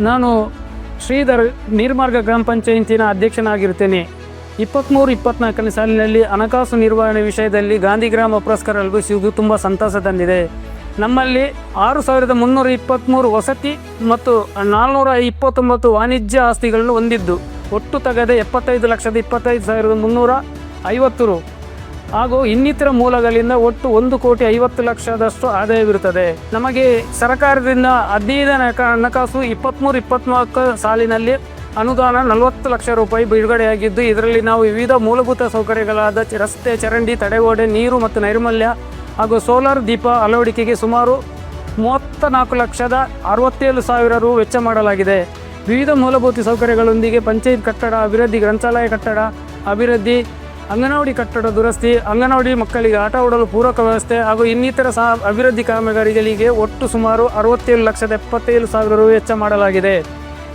ನಾನು ಶ್ರೀಧರ್ ನೀರ್ಮಾರ್ಗ ಗ್ರಾಮ ಪಂಚಾಯಿತಿನ ಅಧ್ಯಕ್ಷನಾಗಿರ್ತೇನೆ ಇಪ್ಪತ್ತ್ಮೂರು ಇಪ್ಪತ್ನಾಲ್ಕನೇ ಸಾಲಿನಲ್ಲಿ ಹಣಕಾಸು ನಿರ್ವಹಣೆ ವಿಷಯದಲ್ಲಿ ಗಾಂಧಿ ಗ್ರಾಮ ಪುರಸ್ಕಾರ ಲಭಿಸುವುದು ತುಂಬ ಸಂತಸ ತಂದಿದೆ. ನಮ್ಮಲ್ಲಿ ಆರು ಸಾವಿರದ ಮುನ್ನೂರ ಇಪ್ಪತ್ತ್ಮೂರು ವಸತಿ ಮತ್ತು ನಾಲ್ನೂರ ಇಪ್ಪತ್ತೊಂಬತ್ತು ವಾಣಿಜ್ಯ ಆಸ್ತಿಗಳನ್ನು ಹೊಂದಿದ್ದು. ಒಟ್ಟು ತಗದೆ ಎಪ್ಪತ್ತೈದು ಲಕ್ಷದ ಇಪ್ಪತ್ತೈದು ಸಾವಿರದ ಮುನ್ನೂರ ಐವತ್ತು ರು. ಹಾಗೂ ಇನ್ನಿತರ ಮೂಲಗಳಿಂದ ಒಟ್ಟು ಒಂದು ಕೋಟಿ ಐವತ್ತು ಲಕ್ಷದಷ್ಟು ಆದಾಯವಿರುತ್ತದೆ. ನಮಗೆ ಸರ್ಕಾರದಿಂದ ಹದಿನೈದು ಹಣ- ಹಣಕಾಸು ಇಪ್ಪತ್ತ್ಮೂರು ಇಪ್ಪತ್ನಾಲ್ಕು ಸಾಲಿನಲ್ಲಿ ಅನುದಾನ ನಲವತ್ತು ಲಕ್ಷ ರೂಪಾಯಿ ಬಿಡುಗಡೆಯಾಗಿದ್ದು, ಇದರಲ್ಲಿ ನಾವು ವಿವಿಧ ಮೂಲಭೂತ ಸೌಕರ್ಯಗಳಾದ ರಸ್ತೆ, ಚರಂಡಿ, ತಡೆಗೋಡೆ, ನೀರು ಮತ್ತು ನೈರ್ಮಲ್ಯ ಹಾಗೂ ಸೋಲಾರ್ ದೀಪ ಅಳವಡಿಕೆಗೆ ಸುಮಾರು ಮೂವತ್ತ ನಾಲ್ಕು ಲಕ್ಷದ ಅರವತ್ತೇಳು ಸಾವಿರ ರು ವೆಚ್ಚ ಮಾಡಲಾಗಿದೆ. ವಿವಿಧ ಮೂಲಭೂತ ಸೌಕರ್ಯಗಳೊಂದಿಗೆ ಪಂಚಾಯತ್ ಕಟ್ಟಡ, ಅಭಿವೃದ್ಧಿ ಗ್ರಂಥಾಲಯ ಕಟ್ಟಡ, ಅಭಿವೃದ್ಧಿ ಅಂಗನವಾಡಿ ಕಟ್ಟಡ ದುರಸ್ತಿ, ಅಂಗನವಾಡಿ ಮಕ್ಕಳಿಗೆ ಆಟ ಆಡಲು ಪೂರಕ ವ್ಯವಸ್ಥೆ ಹಾಗೂ ಇನ್ನಿತರ ಸಹ ಅಭಿವೃದ್ಧಿ ಕಾಮಗಾರಿಗಳಿಗೆ ಒಟ್ಟು ಸುಮಾರು ಅರವತ್ತೇಳು ಲಕ್ಷದ ಎಪ್ಪತ್ತೇಳು ಸಾವಿರ ರು ವೆಚ್ಚ ಮಾಡಲಾಗಿದೆ.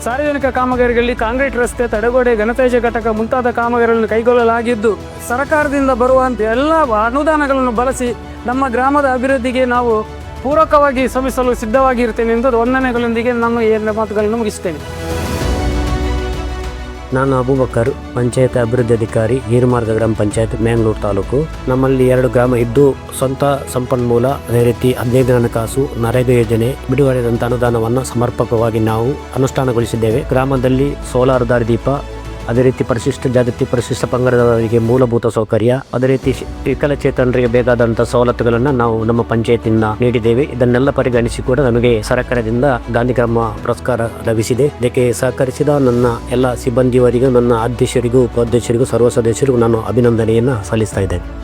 ಸಾರ್ವಜನಿಕ ಕಾಮಗಾರಿಗಳಲ್ಲಿ ಕಾಂಕ್ರೀಟ್ ರಸ್ತೆ, ತಡೆಗೋಡೆ ಘನತೇಜ ಘಟಕ ಮುಂತಾದ ಕಾಮಗಾರಿಗಳನ್ನು ಕೈಗೊಳ್ಳಲಾಗಿದ್ದು, ಸರ್ಕಾರದಿಂದ ಬರುವಂತೆ ಎಲ್ಲ ಅನುದಾನಗಳನ್ನು ಬಳಸಿ ನಮ್ಮ ಗ್ರಾಮದ ಅಭಿವೃದ್ಧಿಗೆ ನಾವು ಪೂರಕವಾಗಿ ಶ್ರಮಿಸಲು ಸಿದ್ಧವಾಗಿರ್ತೇನೆ ಎಂದು ವಂದನೆಗಳೊಂದಿಗೆ ನಾನು ಮಾತುಗಳನ್ನು ಮುಗಿಸ್ತೇನೆ ನಾನು ಅಬೂಬಕರ್, ಪಂಚಾಯತ್ ಅಭಿವೃದ್ಧಿ ಅಧಿಕಾರಿ ಹೀರಮಾರ್ಗ ಗ್ರಾಮ ಪಂಚಾಯತ್, ಮ್ಯಾಂಗ್ಳೂರು ತಾಲೂಕು. ನಮ್ಮಲ್ಲಿ ಎರಡು ಗ್ರಾಮ ಇದ್ದು, ಸ್ವಂತ ಸಂಪನ್ಮೂಲ, ಅದೇ ರೀತಿ ಹದಿನೈದು ಹಣಕಾಸು ನರೇಗಾ ಯೋಜನೆ, ಬಿಡುಗಡೆದಂಥ ಅನುದಾನವನ್ನು ಸಮರ್ಪಕವಾಗಿ ನಾವು ಅನುಷ್ಠಾನಗೊಳಿಸಿದ್ದೇವೆ. ಗ್ರಾಮದಲ್ಲಿ ಸೋಲಾರ್ ದಾರಿದೀಪ ಅದೇ ರೀತಿ ಪರಿಶಿಷ್ಟ ಜಾತಿ ಪರಿಶಿಷ್ಟ ಪಂಗಡದವರಿಗೆ ಮೂಲಭೂತ ಸೌಕರ್ಯ, ಅದೇ ರೀತಿ ವಿಕಲಚೇತನರಿಗೆ ಬೇಕಾದಂತಹ ಸವಲತ್ತುಗಳನ್ನು ನಾವು ನಮ್ಮ ಪಂಚಾಯತ್ನಿಂದ ನೀಡಿದ್ದೇವೆ. ಇದನ್ನೆಲ್ಲ ಪರಿಗಣಿಸಿ ಕೂಡ ನಮಗೆ ಸರ್ಕಾರದಿಂದ ಗಾಂಧಿ ಗ್ರಾಮ ಪುರಸ್ಕಾರ ಲಭಿಸಿದೆ. ಇದಕ್ಕೆ ಸಹಕರಿಸಿದ ನನ್ನ ಎಲ್ಲ ಸಿಬ್ಬಂದಿಯವರಿಗೂ, ನನ್ನ ಅಧ್ಯಕ್ಷರಿಗೂ, ಉಪಾಧ್ಯಕ್ಷರಿಗೂ, ಸರ್ವ ಸದಸ್ಯರಿಗೂ ನಾನು ಅಭಿನಂದನೆಯನ್ನು ಸಲ್ಲಿಸ್ತಾ ಇದ್ದೇನೆ.